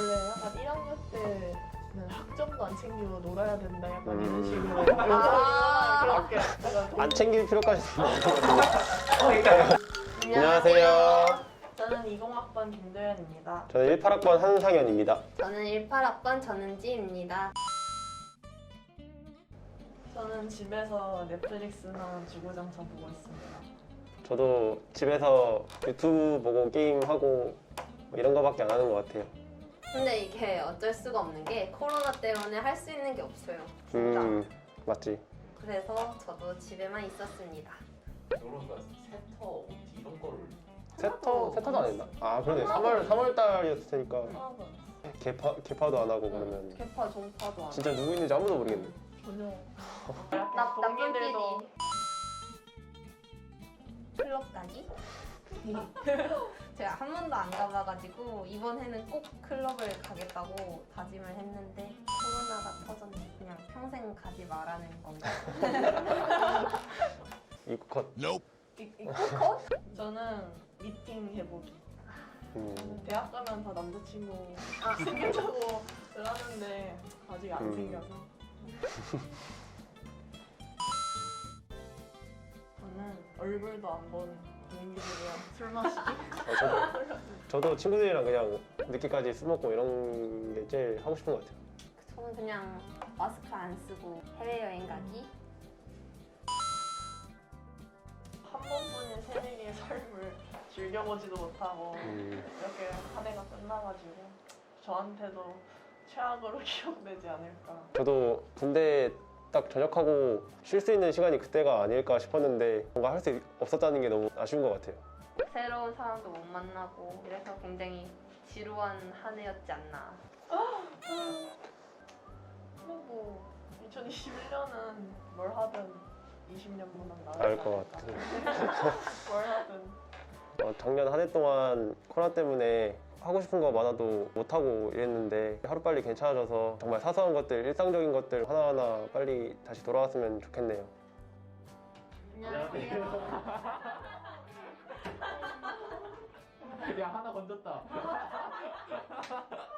원래 약간 1학년 때는 학점도 안 챙기고 놀아야 된다 약간 음. 이런 식으로 아. 그렇게 약간 안 챙길 필요까지 그러니까요. 안녕하세요. 저는 20학번 김도현입니다. 저는 18학번 한상현입니다. 저는 18학번 전은지입니다. 저는 집에서 넷플릭스나 주구장창 보고 있습니다. 저도 집에서 유튜브 보고 게임하고 뭐 이런 거밖에 안 하는 것 같아요. 근데 이게 어쩔 수가 없는 게 코로나 때문에 할 수 있는 게 없어요. 진짜. 음, 맞지. 그래서 저도 집에만 있었습니다. 그러니까 세터 OT 이런 거를 세터, 세터도 안 했나? 아, 그러네. 3월, 3월 달이었으니까 하나도 안 개파, 개파도 안 하고 그러면 개파 종파도 안. 진짜 누구 있는지 아무도 모르겠네. 전혀. 나 나쁜 PD. 클럽 가기? 제가 한 번도 안 가봐가지고 이번 해는 꼭 클럽을 가겠다고 다짐을 했는데 코로나가 터졌네. 그냥 평생 가지 말라는 건가? 이거 컷. 이- 이 컷? 저는 미팅 해보기. 음, 대학 가면 다 남자친구 생긴다고 들었는데 아직 안 음. 생겨서. 얼굴도 안본 동기들이랑 술 마시기. 어, 저도, 저도 친구들이랑 그냥 늦게까지 술 먹고 이런 게 제일 하고 싶은 것 같아요. 저는 그냥 마스크 안 쓰고 해외여행 가기? 한 번뿐인 새내기의 삶을 즐겨보지도 못하고 음, 이렇게 한 해가 끝나가지고 저한테도 최악으로 기억되지 않을까. 저도 군대 딱 전역하고 쉴 수 있는 시간이 그때가 아닐까 싶었는데 뭔가 할 수 없었다는 게 너무 아쉬운 것 같아요. 새로운 사람도 못 만나고 그래서 굉장히 지루한 한 해였지 않나. 그리고 2021년은 뭘 하든 20년보다 나을 나을 것 같아요. 뭘 하든 어, 작년 한 해 동안 코로나 때문에 하고 싶은 거 많아도 못하고 이랬는데 하루빨리 괜찮아져서 정말 사소한 것들, 일상적인 것들 하나하나 빨리 다시 돌아왔으면 좋겠네요. 안녕하세요. 야 하나 건졌다